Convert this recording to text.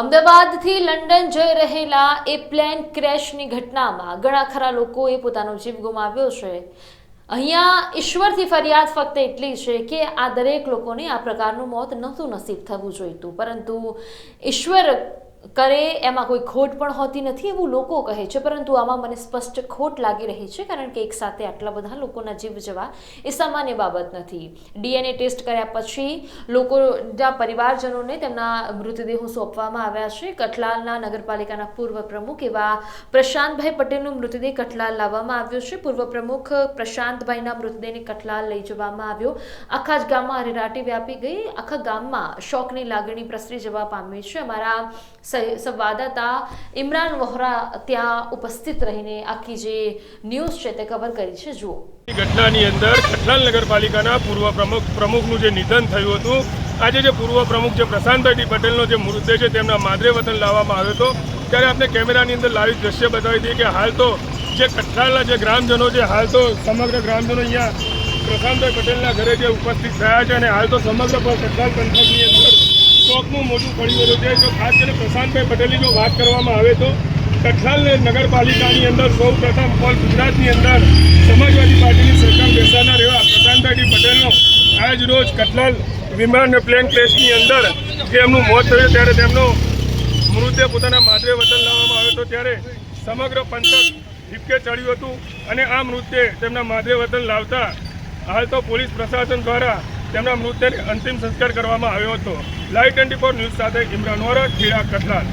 અમદાવાદથી લંડન જઈ રહેલા એ પ્લેન ક્રેશની ઘટનામાં ઘણા ખરા લોકોએ પોતાનો જીવ ગુમાવ્યો છે. અહીંયા ઈશ્વરથી ફરિયાદ ફક્ત એટલી છે કે આ દરેક લોકોને આ પ્રકારનું મોત નહોતું નસીબ થવું જોઈતું. પરંતુ ઈશ્વર કરે, એમાં કોઈ ખોટ પણ હોતી નથી એવું લોકો કહે છે, પરંતુ આમાં મને સ્પષ્ટ ખોટ લાગી રહી છે, કારણ કે એક સાથે આટલા બધા લોકોના જીવ જવા એ સામાન્ય બાબત નથી. ડીએનએ ટેસ્ટ કર્યા પછી લોકોના પરિવારજનોને તેમના મૃતદેહો સોંપવામાં આવ્યા છે. કઠલાલના નગરપાલિકાના પૂર્વ પ્રમુખ એવા પ્રશાંતભાઈ પટેલનો મૃતદેહ કઠલાલ લાવવામાં આવ્યો છે. પૂર્વ પ્રમુખ પ્રશાંતભાઈના મૃતદેહને કઠલાલ લઈ જવામાં આવ્યો. આખા જ ગામમાં અરેરાટી વ્યાપી ગઈ. આખા ગામમાં શોકની લાગણી પ્રસરી જવા પામી છે. અમારા સંવાદદાતા ઇમરાન વોહરા ત્યાં ઉપસ્થિત રહીને આખી જે ન્યૂઝ છે તે કવર કરી છે. જુઓ. ઘટનાની અંદર કઠલાલ નગરપાલિકાના પૂર્વ પ્રમુખ, પ્રમુખનું જે નિધન થયું હતું, આજે જે પૂર્વ પ્રમુખ જે પ્રશાંતભાઈ પટેલનો જે મૃતદેહ છે તેમના માદરે વતન લાવવામાં આવ્યો હતો, ત્યારે આપણે કેમેરાની અંદર લાવી દ્રશ્ય બતાવી દઈએ કે હાલ તો જે કઠલાલના જે ગ્રામજનો છે, હાલ તો સમગ્ર ગ્રામજનો અહીંયા પ્રશાંતભાઈ પટેલના ઘરે જે ઉપસ્થિત થયા છે અને હાલ તો સમગ્ર કઠલાલ પંથકની અંદર શોકનું મોટું પડી ગયેલું છે જો ખાસ કરીને પ્રશાંતભાઈ પટેલની જો વાત કરવામાં આવે તો કઠલાલ નગરપાલિકાની અંદર સૌ પ્રથમ ઓલ ગુજરાતની અંદર સમાજવાદી પાર્ટીની સરકાર બેસાડનાર એવા પ્રશાંતભાઈ પટેલનો આજ રોજ કઠલાલ વિમાન પ્લેન ક્રેશની અંદર જે મોત થયું ત્યારે તેમનો મૃતદેહ પોતાના માદરે વતન લાવવામાં આવ્યો હતો. ત્યારે સમગ્ર પંથક હિપકે ચડ્યું હતું અને આ મૃતદેહ તેમના માદરે વતન લાવતા હાલ તો પોલીસ પ્રશાસન દ્વારા તેમના મૃતદેહ અંતિમ સંસ્કાર કરવામાં આવ્યો હતો. લાઈવ ટ્વેન્ટી ફોર ન્યૂઝ સાથે ઇમરાન વોરા ખેડા કઠલાલ